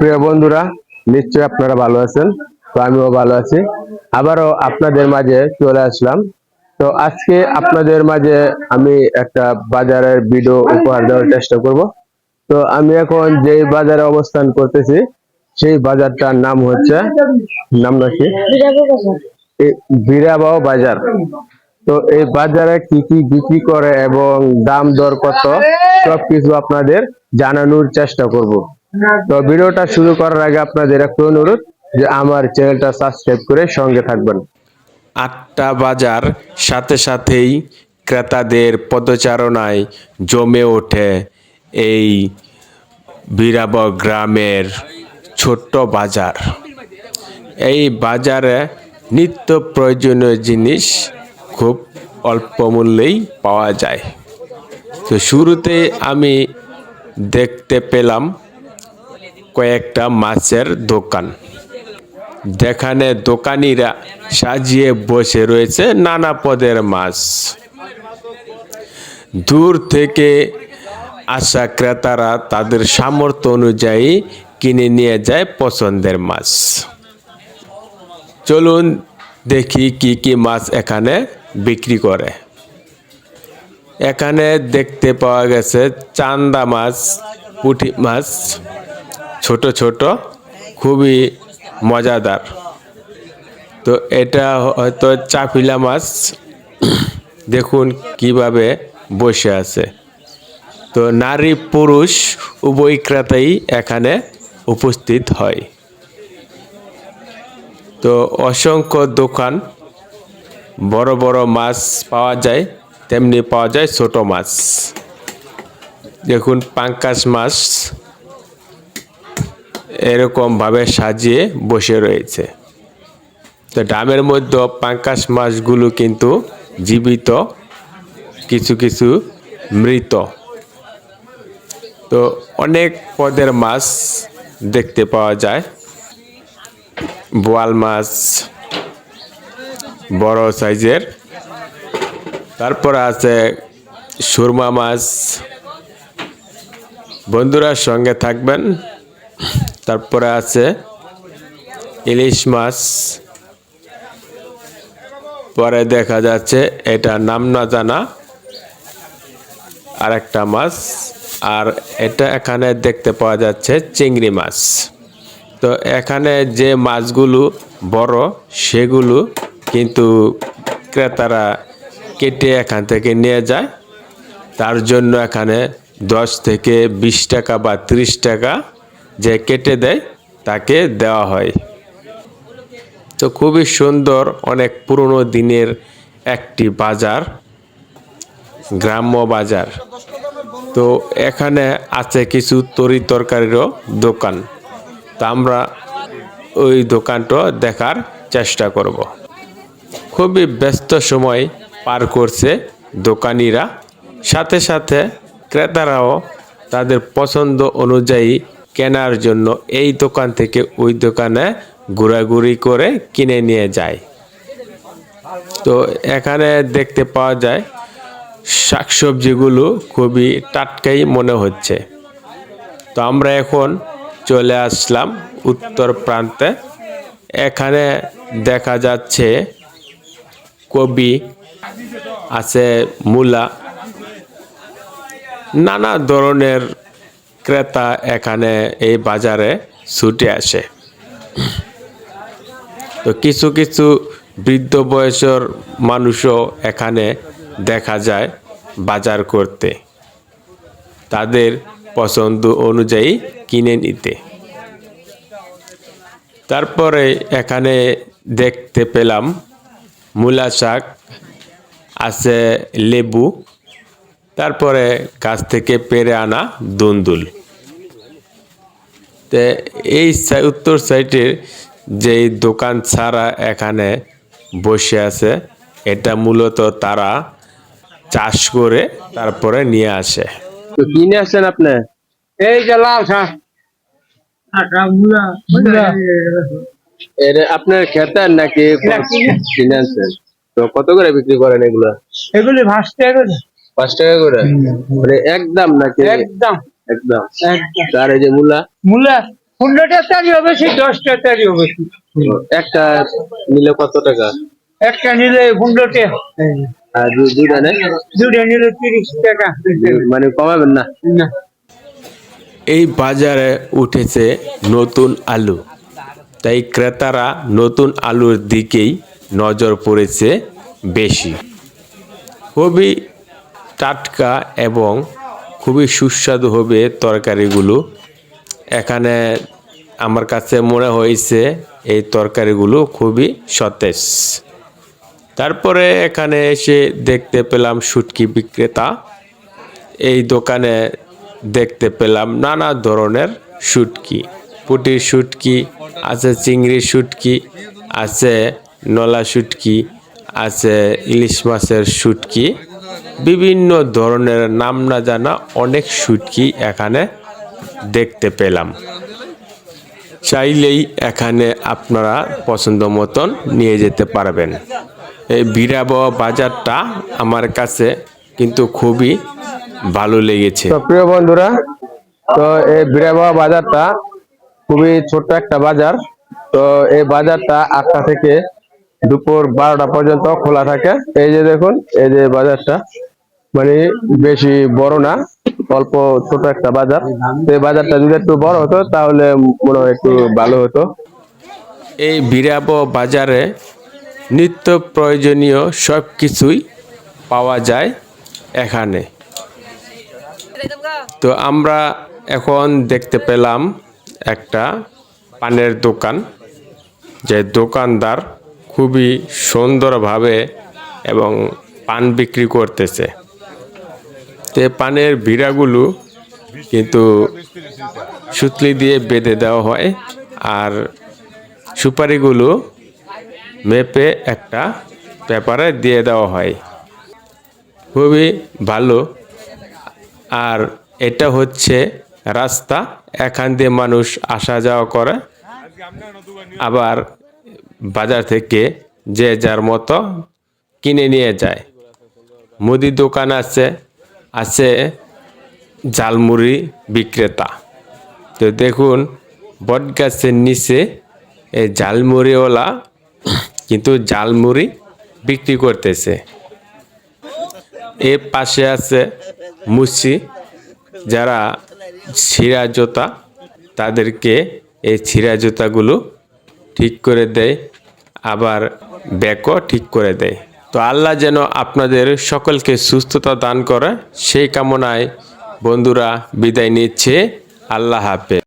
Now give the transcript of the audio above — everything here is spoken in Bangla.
প্রিয় বন্ধুরা, নিশ্চয়ই আপনারা ভালো আছেন, তো আমিও ভালো আছি। আবারও আপনাদের মাঝে চলে আসলাম। তো আজকে আপনাদের মাঝে আমি একটা বাজারের ভিডিও উপহার দেওয়ার চেষ্টা করব। তো আমি এখন যে বাজারে অবস্থান করতেছি, সেই বাজারটার নাম হচ্ছে, নাম নাকি বীরাবাও বাজার। তো এই বাজারে কি কি বিক্রি করে এবং দাম দর কত, সবকিছু আপনাদের জানানোর চেষ্টা করব। তো ভিডিওটা শুরু করার আগে আপনাদের একটু অনুরোধ যে আমার চ্যানেলটা সাবস্ক্রাইব করে সঙ্গে থাকবেন। আটটা বাজার সাথে সাথেই ক্রেতাদের পদচারণায় জমে ওঠে এই বীরাব গ্রামের ছোট্ট বাজার। এই বাজারে নিত্য প্রয়োজনীয় জিনিস খুব অল্প মূল্যেই পাওয়া যায়। তো শুরুতে আমি দেখতে পেলাম কয়েকটা মাছের দোকান। যেখানে দোকানিরা সাজিয়ে বসে রয়েছে নানা পদের মাছ। দূর থেকে আসা ক্রেতারা তাদের সামর্থ্য অনুযায়ী কিনে নিয়ে যায় পছন্দের মাছ। চলুন দেখি কি কি মাছ এখানে বিক্রি করে। এখানে দেখতে পাওয়া গেছে চান্দা মাছ, পুঁটি মাছ ছোট ছোট, খুবই মজাদার। তো এটা হয়তো চাপিলা মাছ। দেখুন কীভাবে বসে আছে। তো নারী পুরুষ উভয় ক্রেতাই এখানে উপস্থিত হয়। তো অসংখ্য দোকান, বড় বড় মাছ পাওয়া যায়, তেমনি পাওয়া যায় ছোট মাছ। দেখুন পাঙ্কাশ মাছ। এরকম ভাবে সাজিয়ে বসে রয়েছে। তো ডামের মধ্যে পাঙ্কাশ মাছগুলো কিন্তু জীবিত, কিছু কিছু মৃত। তো অনেক পদের মাছ দেখতে পাওয়া যায়। বোয়াল মাছ, বড় সাইজের। তারপর আছে সুরমা মাছ। বন্ধুরা সঙ্গে থাকবেন। তারপরে আছে ইলিশ মাছ। পরে দেখা যাচ্ছে এটা নাম না জানা আর একটা মাছ। আর এটা এখানে দেখতে পাওয়া যাচ্ছে চিংড়ি মাছ। তো এখানে যে মাছগুলো বড়, সেগুলো কিন্তু ক্রেতারা কেটে এখান থেকে নিয়ে যায়। তার জন্য এখানে দশ থেকে বিশ টাকা বা ত্রিশ টাকা যে কেটে দেয়, তাকে দেওয়া হয়। তো খুবই সুন্দর অনেক পুরনো দিনের একটি বাজার, গ্রাম্য বাজার। তো এখানে আছে কিছু তরি তরকারিরও দোকান। তা আমরা ওই দোকানটা দেখার চেষ্টা করব। খুবই ব্যস্ত সময় পার করছে দোকানিরা। সাথে সাথে ক্রেতারাও তাদের পছন্দ অনুযায়ী কেনার জন্য এই দোকান থেকে ওই দোকানে ঘোরাঘুরি করে কিনে নিয়ে যায়। তো এখানে দেখতে পাওয়া যায়, শাকসবজিগুলো খুবই টাটকাই মনে হচ্ছে। তো আমরা এখন চলে আসলাম উত্তর প্রান্তে। এখানে দেখা যাচ্ছে কবি আছে, মূলা, নানা ধরনের ক্রেতা এখানে এই বাজারে ছুটে আসে। তো কিছু কিছু বৃদ্ধ বয়সের মানুষও এখানে দেখা যায় বাজার করতে। তাদের পছন্দ অনুযায়ী কিনে নিতে। তারপরে এখানে দেখতে পেলাম মূলা শাক, আছে লেবু তারপরে গাছ থেকে পেরে আনা দুন্দুল। তে এই উত্তর সাইডের যে দোকান ছাড়া এখানে বসে আছে এটা মূলত তারা চাষ করে তারপরে নিয়ে আসে। তো কিনে আসেন আপনি? এই যে লাল শাক। আপনার খেতের নাকি কিনে। তো কত করে বিক্রি করেন এগুলা? এগুলি ভাসতে এগুলি পাঁচ টাকা করে? মানে একদম নাকি? একদম। একদম। তার এই যে মূলা? মুলা পনেরোটা তারিও বেশি দশটা তারিও বেশি একটা নিলে কত টাকা? একটা নিলে পনেরোটা। আর দু- দুইটা নেই দুটা নিলে তিরিশ টাকা। মানে কমাবেন না? না। এই বাজারে উঠেছে নতুন আলু। তাই ক্রেতারা নতুন আলুর দিকেই নজর পড়েছে বেশি। খুবই টাটকা এবং খুবই সুস্বাদু হবে তরকারিগুলো। এখানে আমার কাছে মনে হয়েছে এই তরকারিগুলো খুবই সতেজ। তারপরে এখানে এসে দেখতে পেলাম শুটকি বিক্রেতা। এই দোকানে দেখতে পেলাম নানা ধরনের শুটকি। পুটির শুটকি, আছে চিংড়ি শুটকি, আছে নলা শুটকি, আছে ইলিশ মাছের শুটকি। বিভিন্ন ধরনের নাম না জানা অনেক শুটকি এখানে দেখতে পেলাম। চাইলেই এখানে আপনারা পছন্দ মতন নিয়ে যেতে পারবেন। এই বিরাবহ বাজারটা আমার কাছে কিন্তু খুবই ভালো লেগেছে। প্রিয় বন্ধুরা, তো এই বিরাবাবা বাজারটা খুবই ছোট্ট একটা বাজার। তো এই বাজারটা আটটা থেকে দুপুর বারোটা পর্যন্ত খোলা থাকে। এই যে দেখুন, এই যে বাজারটা মানে বেশি বড় না, অল্প ছোট একটা বাজার। এই বাজারটা যদি একটু বড় হতো, তাহলে মনে হয় একটু ভালো হতো। এই বিরাবহ বাজারে নিত্য প্রয়োজনীয় সব কিছুই পাওয়া যায় এখানে। তো আমরা এখন দেখতে পেলাম একটা পানের দোকান। যে দোকানদার খুবই সুন্দরভাবে এবং পান বিক্রি করতেছে। তে পানের ভিড়াগুলো কিন্তু সুতলি দিয়ে বেঁধে দেওয়া হয় আর সুপারিগুলো মেপে একটা পেপারে দিয়ে দেওয়া হয়। খুবই ভালো। আর এটা হচ্ছে রাস্তা, এখান দিয়ে মানুষ আসা যাওয়া করে। আবার বাজার থেকে যে যার মতো কিনে নিয়ে যায়। মুদি দোকান আছে আছে ঝালমুড়ি বিক্রেতা। তো দেখুন বট গাছের নিচে এই ঝালমুড়িওয়ালা কিন্তু ঝালমুড়ি বিক্রি করতেছে। এর পাশে আছে মুসি, যারা ছিঁড়া জোতা, তাদেরকে এই ছিঁড়া জুতাগুলো ঠিক করে দেয়। আবার ব্যাকও ঠিক করে দেয়। তো আল্লাহ যেন আপনাদের সকলকে সুস্থতা দান করে, সেই কামনায় বন্ধুরা বিদায় নিচ্ছে। আল্লাহ হাফেজ।